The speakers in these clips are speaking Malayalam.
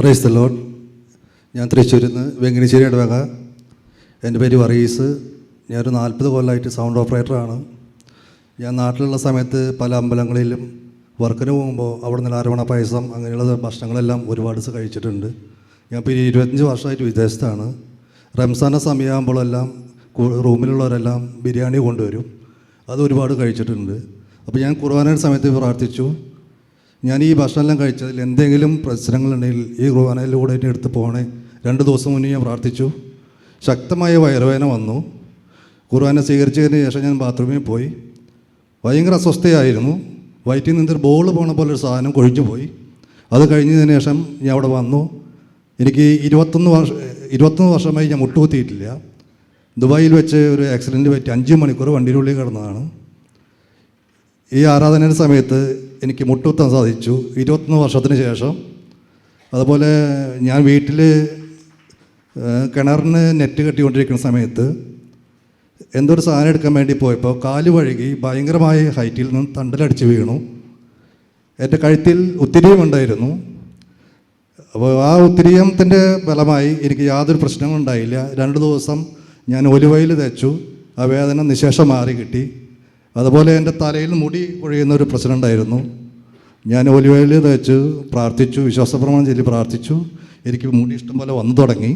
Praise the load. ഞാൻ തൃശ്ശൂരിൽ നിന്ന് വെങ്കിനിശ്ശേരി ഇടവക. എന്റെ പേര് വറീസ്. ഞാനൊരു നാൽപ്പത് കൊല്ലമായിട്ട് സൗണ്ട് ഓപ്പറേറ്ററാണ് ഞാൻ നാട്ടിലുള്ള സമയത്ത് പല അമ്പലങ്ങളിലും വർക്കിന് പോകുമ്പോൾ അവിടെ നിന്ന് അരവണ പായസം അങ്ങനെയുള്ള ഭക്ഷണങ്ങളെല്ലാം ഒരുപാട് കഴിച്ചിട്ടുണ്ട്. ഞാൻ ഇപ്പോൾ ഇരുപത്തഞ്ച് വർഷമായിട്ട് വിദേശത്താണ്. റംസാന സമയമാകുമ്പോഴെല്ലാം റൂമിലുള്ളവരെല്ലാം ബിരിയാണി കൊണ്ടുവരും. അത് ഒരുപാട് കഴിച്ചിട്ടുണ്ട്. അപ്പോൾ ഞാൻ കുർബാനയുടെ സമയത്ത് പ്രാർത്ഥിച്ചു. ഞാൻ ഈ ഭക്ഷണമെല്ലാം കഴിച്ചതിൽ എന്തെങ്കിലും പ്രശ്നങ്ങളുണ്ടെങ്കിൽ ഈ കുർബാനയിലൂടെ എന്നെ എടുത്ത് പോകണേ രണ്ട് ദിവസം മുന്നേ ഞാൻ പ്രാർത്ഥിച്ചു. ശക്തമായ വയറുവേദന വന്നു. കുർബാന സ്വീകരിച്ചതിന് ശേഷം ഞാൻ ബാത്റൂമിൽ പോയി. ഭയങ്കര അസ്വസ്ഥയായിരുന്നു. വയറ്റിൽ നിന്നൊരു ബോൾ പോണ പോലെ ഒരു സാധനം കൊഴിഞ്ഞു പോയി. അത് കഴിഞ്ഞതിന് ശേഷം ഞാൻ അവിടെ വന്നു. എനിക്ക് ഇരുപത്തൊന്ന് വർഷം ഇരുപത്തൊന്ന് വർഷമായി ഞാൻ മുട്ടുകുത്തിയിട്ടില്ല. ദുബായിൽ വെച്ച് ഒരു ആക്സിഡന്റ് പറ്റി അഞ്ച് മണിക്കൂർ വണ്ടിയിലുള്ളിൽ കിടന്നതാണ്. ഈ ആരാധനയുടെ സമയത്ത് എനിക്ക് മുട്ടുകുത്താൻ സാധിച്ചു. ഇരുപത്തൊന്ന് വർഷത്തിന് ശേഷം. അതുപോലെ ഞാൻ വീട്ടിൽ കിണറിന് നെറ്റ് കെട്ടിക്കൊണ്ടിരിക്കുന്ന സമയത്ത് എന്തോ ഒരു സാധനം എടുക്കാൻ വേണ്ടി പോയപ്പോൾ കാൽ വഴുകി ഭയങ്കരമായ ഹൈറ്റിൽ നിന്ന് തണ്ടലടിച്ച് വീണു. എന്റെ കഴുത്തിൽ ഉത്തിരിയും ഉണ്ടായിരുന്നു. അപ്പോൾ ആ ഉത്തിരിയത്തിന്റെ ഫലമായി എനിക്ക് യാതൊരു പ്രശ്നങ്ങളും ഉണ്ടായില്ല. രണ്ട് ദിവസം ഞാൻ ഒലുവയിൽ തേച്ചു. ആ വേദന നിശേഷം മാറി കിട്ടി അതുപോലെ എന്റെ തലയിൽ മുടി കൊഴിയുന്ന ഒരു പ്രശ്നം ഉണ്ടായിരുന്നു ഞാൻ ഒലിവേലി തേച്ച് പ്രാർത്ഥിച്ചു വിശ്വാസപ്രമാണം ചൊല്ലി പ്രാർത്ഥിച്ചു. എനിക്ക് മുടി ഇഷ്ടം പോലെ വന്നു തുടങ്ങി.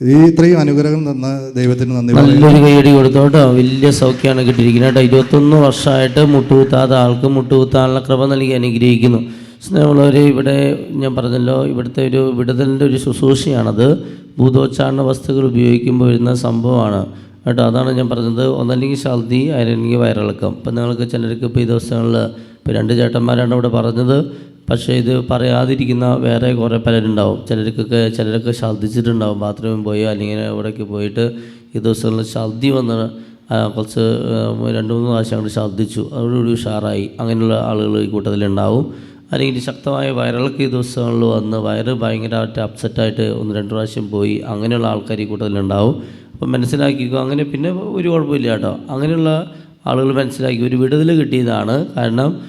ഈ ഇത്രയും അനുഗ്രഹം തന്ന ദൈവത്തിന് നന്ദി നല്ലൊരു കൈയടി കൊടുത്തോട്ടോ. വലിയ സൗഖ്യമാണ് കിട്ടിയിരിക്കുന്നത് കേട്ടോ. ഇരുപത്തൊന്ന് വർഷമായിട്ട് മുട്ടുകുത്താത്ത ആൾക്ക് മുട്ടുകുത്താനുള്ള കൃപ നൽകി അനുഗ്രഹിക്കുന്നു. സ്നേഹമുള്ളവർ ഇവിടെ ഞാൻ പറഞ്ഞല്ലോ ഇവിടുത്തെ ഒരു വിടുതലിന്റെ ഒരു ശുശ്രൂഷയാണത്. ഭൂതോച്ചാരണ വസ്തുക്കൾ ഉപയോഗിക്കുമ്പോൾ വരുന്ന സംഭവമാണ്. കേട്ടോ അതാണ് ഞാൻ പറഞ്ഞത്. ഒന്നല്ലെങ്കിൽ ഛർദി അല്ലെങ്കിൽ വയറിളക്കം. ഇപ്പം നിങ്ങൾക്ക് ചിലർക്ക് ഇപ്പോൾ ഈ ദിവസങ്ങളിൽ ഇപ്പോൾ രണ്ട് ചേട്ടന്മാരാണ് ഇവിടെ പറഞ്ഞത്. പക്ഷേ ഇത് പറയാതിരിക്കുന്ന വേറെ കുറേ പലരുണ്ടാവും. ചിലർക്കൊക്കെ ചിലരൊക്കെ ഛർദ്ദിച്ചിട്ടുണ്ടാവും ബാത്റൂമിൽ പോയി അല്ലെങ്കിൽ ഇവിടേക്ക് പോയിട്ട് ഈ ദിവസങ്ങളിൽ ഛർദി വന്ന് കുറച്ച് രണ്ട് മൂന്ന് പ്രാവശ്യം അങ്ങോട്ട് ഛർദ്ദിച്ചു അതോടുകൂടി ഉഷാറായി. അങ്ങനെയുള്ള ആളുകൾ ഈ കൂട്ടത്തിലുണ്ടാവും. അല്ലെങ്കിൽ ശക്തമായ വയറിളക്കം ഈ ദിവസങ്ങളിൽ വന്ന് വയറ് ഭയങ്കരമായിട്ട് അപ്സെറ്റായിട്ട് ഒന്ന് രണ്ട് പ്രാവശ്യം പോയി അങ്ങനെയുള്ള ആൾക്കാർ ഈ കൂട്ടത്തിലുണ്ടാവും. അപ്പം മനസ്സിലാക്കിക്കോ അങ്ങനെ പിന്നെ ഒരു കുഴപ്പമില്ല കേട്ടോ. അങ്ങനെയുള്ള ആളുകൾ മനസ്സിലാക്കി. ഒരു വിടുതൽ കിട്ടിയതാണ്. കാരണം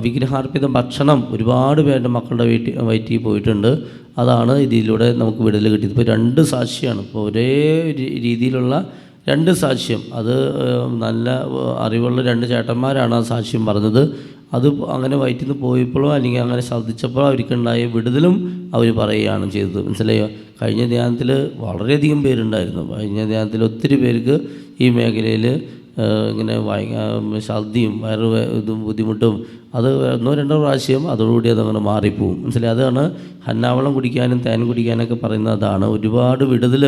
വിഗ്രഹാർപ്പിത ഭക്ഷണം ഒരുപാട് പേരുടെ മക്കളുടെ വീട്ടിൽ വയറ്റിൽ പോയിട്ടുണ്ട്. അതാണ് ഇതിലൂടെ നമുക്ക് വിടുതൽ കിട്ടിയത്. ഇപ്പോൾ രണ്ട് സാക്ഷിയാണ്. ഇപ്പോൾ ഒരേ രീതിയിലുള്ള രണ്ട് സാക്ഷ്യം. അത് നല്ല അറിവുള്ള രണ്ട് ചേട്ടന്മാരാണ് ആ സാക്ഷ്യം പറഞ്ഞത്. അത് അങ്ങനെ വയറ്റിൽ നിന്ന് പോയപ്പോഴോ അല്ലെങ്കിൽ അങ്ങനെ ശ്രദ്ധിച്ചപ്പോഴോ അവർക്കുണ്ടായ വിടുതലും അവർ പറയുകയാണ് ചെയ്തത്. മനസ്സിലായോ? കഴിഞ്ഞ ധ്യാനത്തിൽ വളരെയധികം പേരുണ്ടായിരുന്നു. കഴിഞ്ഞ ധ്യാനത്തിൽ ഒത്തിരി പേർക്ക് ഈ മേഖലയിൽ ഇങ്ങനെ ഛർദിയും വയറ് ഇതും ബുദ്ധിമുട്ടും അത് ഒന്നോ രണ്ടോ പ്രാവശ്യം അതോടുകൂടി അതങ്ങനെ മാറിപ്പോവും. മനസ്സിലായി? അതാണ് ഹന്നാവളം കുടിക്കാനും തേൻ കുടിക്കാനൊക്കെ പറയുന്ന അതാണ്. ഒരുപാട് വിടുതൽ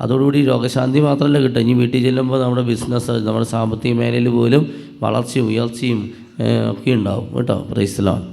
അതോടുകൂടി രോഗശാന്തി മാത്രമല്ല കിട്ടുക. ഇനി വീട്ടിൽ ചെല്ലുമ്പോൾ നമ്മുടെ ബിസിനസ് നമ്മുടെ സാമ്പത്തിക മേഖലയിൽ പോലും വളർച്ചയും ഉയർച്ചയും ഒക്കെ ഉണ്ടാവും കേട്ടോ പ്രൈസലാണ്